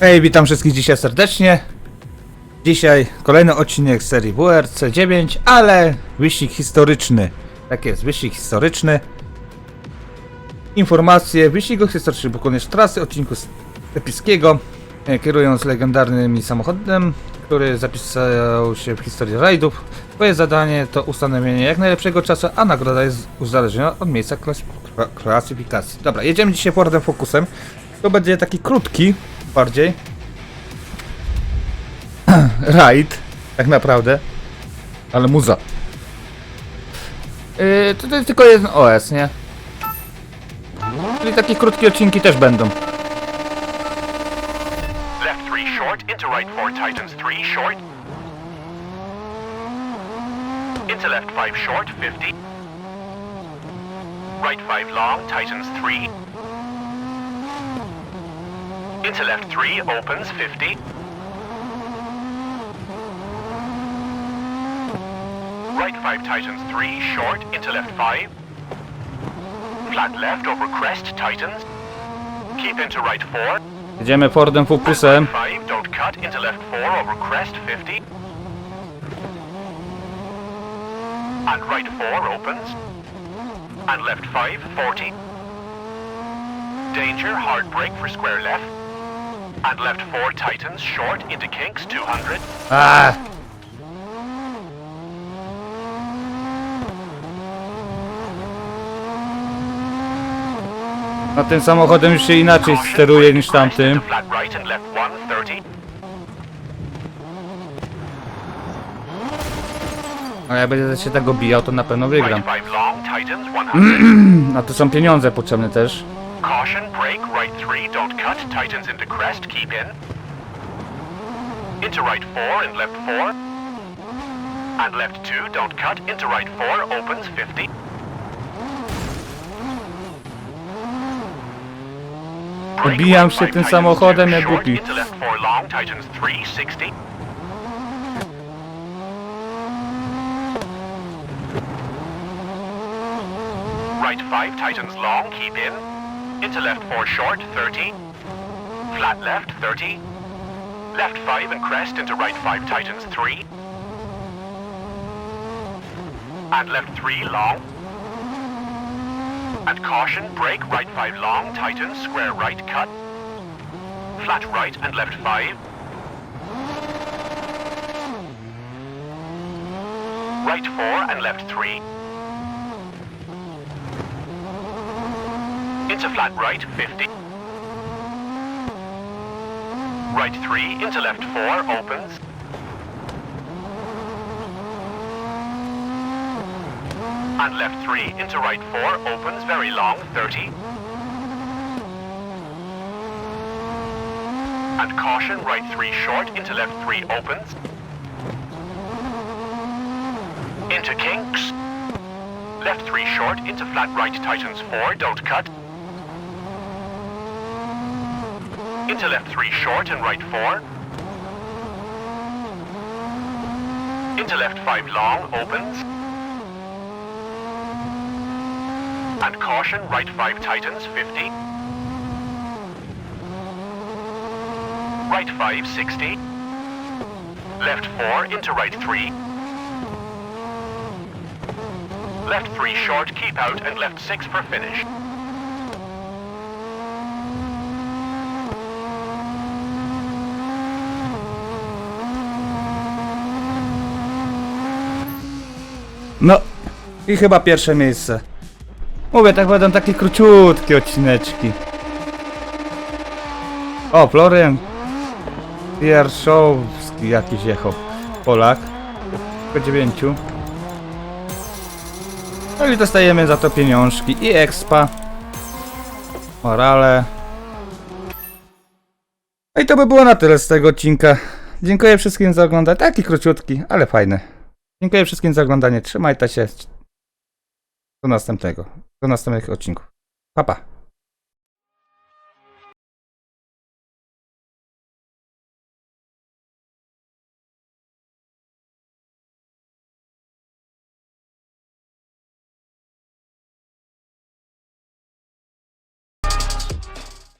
Hej, witam wszystkich dzisiaj serdecznie. Dzisiaj kolejny odcinek serii WRC 9, ale wyścig historyczny. Tak jest, wyścig historyczny. Informacje, wyścigu historycznych pokonujesz trasy odcinku epickiego, e, kierując legendarnym samochodem, który zapisał się w historii rajdów. Twoje zadanie to ustanowienie jak najlepszego czasu, a nagroda jest uzależniona od miejsca klas kla- klasyfikacji. Dobra, jedziemy dzisiaj Fordem Focusem. To będzie taki krótki, bardziej. Rajd, tak naprawdę. Ale muza. Yy, to, jest tylko jeden OS, nie? Czyli takie krótkie odcinki też będą. Left 3 short, into right 4 tightens 3 short. Into left 5 short, 50. Right 5 long, tightens 3. Into left 3 opens 50. Right 5 tightens 3 short, into left 5. Flat left over crest tightens. Keep into right 4. Jedziemy Fordem Focusem. Five, don't cut into left four over crest 50. And right four opens. And left five, 40. Danger, hard brake for square left. I've left four titans short into kinks 200. Ah. No tym samochodem już się inaczej steruje niż tamtym. A ja będę się tak tego bijał, to na pewno wygram. A tu są pieniądze potrzebne też. Caution, brake, right three, don't cut, tightens into crest, keep in. Into right four and left four. And left two, don't cut, into right four, opens 50. Brake, Odbijam right się tym samochodem jak głupi. Into left four long, tightens 360. Right 5 tightens long, keep in. Into left 4 short, 30. Flat left, 30. Left 5 and crest into right 5 tightens 3. And left 3 long. And caution, brake, right 5 long, tightens, square right cut. Flat right and left 5. Right 4 and left 3. Into flat right, 50. Right 3, into left 4, opens. And left 3, into right 4, opens, very long, 30. And caution, right 3 short, into left 3, opens. Into kinks. Left 3 short, into flat right, tightens 4, don't cut. Into left 3 short and right 4. Into left 5 long, opens. And caution, right 5 tightens, 50. Right 5, 60. Left 4 into right 3. Left 3 short, keep out, and left 6 for finish. No i chyba pierwsze miejsce. Mówię, tak będą takie króciutkie odcineczki. O, Florian Pierszowski jakiś jechał. Polak. Tylko dziewięciu. No i dostajemy za to pieniążki i expa. Morale. No i to by było na tyle z tego odcinka. Dziękuję wszystkim za oglądanie. Taki króciutki, ale fajny. Dziękuję wszystkim za oglądanie. Trzymajcie się. Do następnego. Do następnych odcinków. Pa, pa.